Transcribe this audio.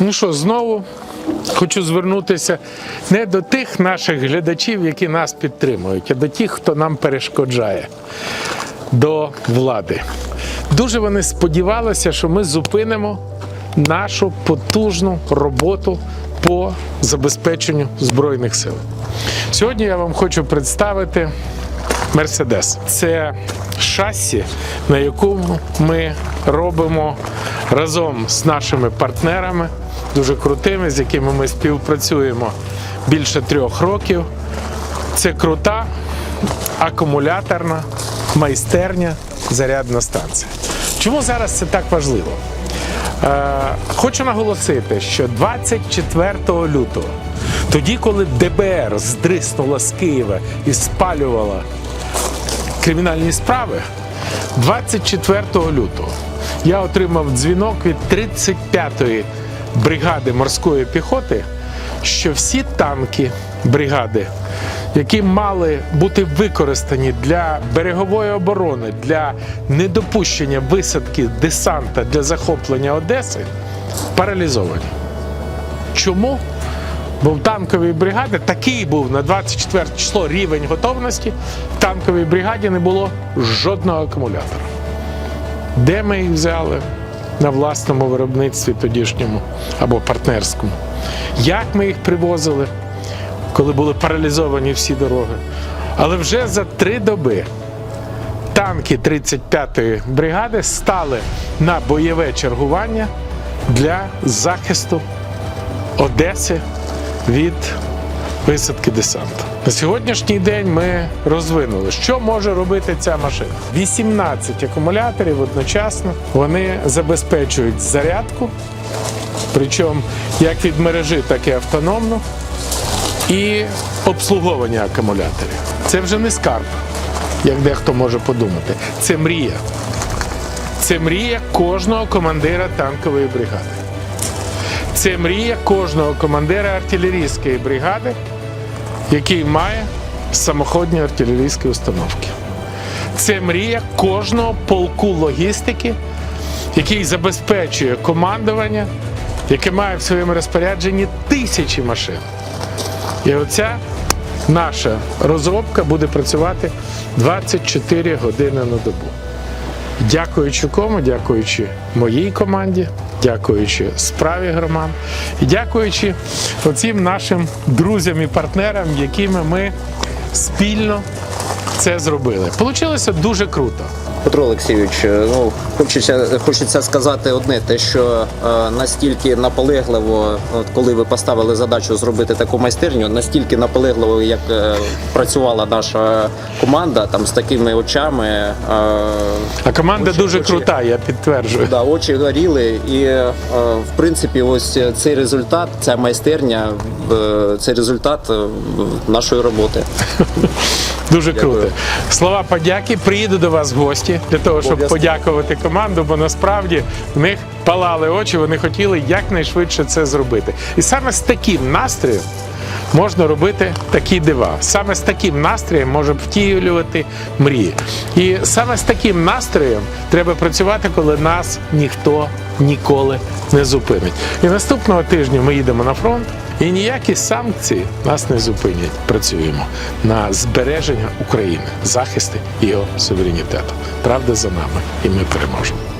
Ну що, знову хочу звернутися не до тих наших глядачів, які нас підтримують, а до тих, хто нам перешкоджає, до влади. Дуже вони сподівалися, що ми зупинимо нашу потужну роботу по забезпеченню Збройних сил. Сьогодні я вам хочу представити Мерседес. Це шасі, на якому ми робимо разом з нашими партнерами, дуже крутими, з якими ми співпрацюємо більше трьох років. Це крута акумуляторна майстерня, зарядна станція. Чому зараз це так важливо? Е, хочу наголосити, що 24 лютого, тоді, коли ДБР здриснула з Києва і спалювала кримінальні справи, 24 лютого я отримав дзвінок від 35-ї бригади морської піхоти, що всі танки бригади, які мали бути використані для берегової оборони, для недопущення висадки десанта для захоплення Одеси, паралізовані. Чому? Бо в танковій бригаді такий був на 24 число рівень готовності. В танковій бригаді не було жодного акумулятора. Де ми їх взяли? На власному виробництві тодішньому або партнерському. Як ми їх привозили, коли були паралізовані всі дороги. Але вже за три доби танки 35-ї бригади стали на бойове чергування для захисту Одеси від висадки десанту. На сьогоднішній день ми розвинули, що може робити ця машина. 18 акумуляторів одночасно вони забезпечують зарядку, причому як від мережі, так і автономно, і обслуговування акумуляторів. Це вже не скарб, як дехто може подумати. Це мрія. Це мрія кожного командира танкової бригади. Це мрія кожного командира артилерійської бригади, який має самоходні артилерійські установки. Це мрія кожного полку логістики, який забезпечує командування, яке має в своєму розпорядженні тисячі машин. І оця наша розробка буде працювати 24 години на добу. Дякуючи кому, дякуючи моїй команді, дякуючи справі громад і дякуючи оцім нашим друзям і партнерам, якими ми спільно це зробили. Получилося дуже круто. Петро Олексійович, е, ну хочеться, хочеться сказати одне, те, що е, настільки наполегливо, от коли ви поставили задачу зробити таку майстерню, настільки наполегливо, як е, працювала наша команда, там з такими очами. Е, А команда Очі- дуже очі. крута, я підтверджую. Да, очі горіли, і е, в принципі, ось цей результат, ця майстерня, е, це результат е, нашої роботи. Дуже Дякую. Слова подяки. Приїду до вас в гості для того, щоб Обов'язково. подякувати команду, бо насправді в них палали очі, вони хотіли якнайшвидше це зробити. І саме з таким настроєм можна робити такі дива. Саме з таким настроєм може втілювати мрії. І саме з таким настроєм треба працювати, коли нас ніхто ніколи не зупинить. І наступного тижня ми їдемо на фронт. І ніякі санкції нас не зупинять. Працюємо на збереження України, захисти його суверенітету. Правда за нами, і ми переможемо.